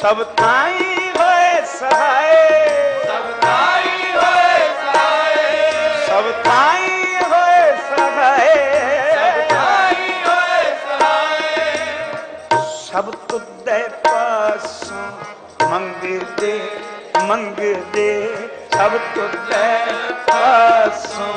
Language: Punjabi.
ਸਭ ਥਾਈ ਹੋਏ ਸਹਾਏ। ਸਭ ਤਾਈ ਹੋਏ ਸਹਾਏ। ਸਭ ਥਾਈ ਹੋਏ ਸਹਾਏ। ਸਭ ਤਾਈ ਹੋਏ ਸਹਾਏ। ਸਭ ਤੁਧੇ ਪਾਸੋਂ ਮੰਗਦੇ ਮੰਗਦੇ। ਸਭ ਤੁਧੇ ਪਾਸੋਂ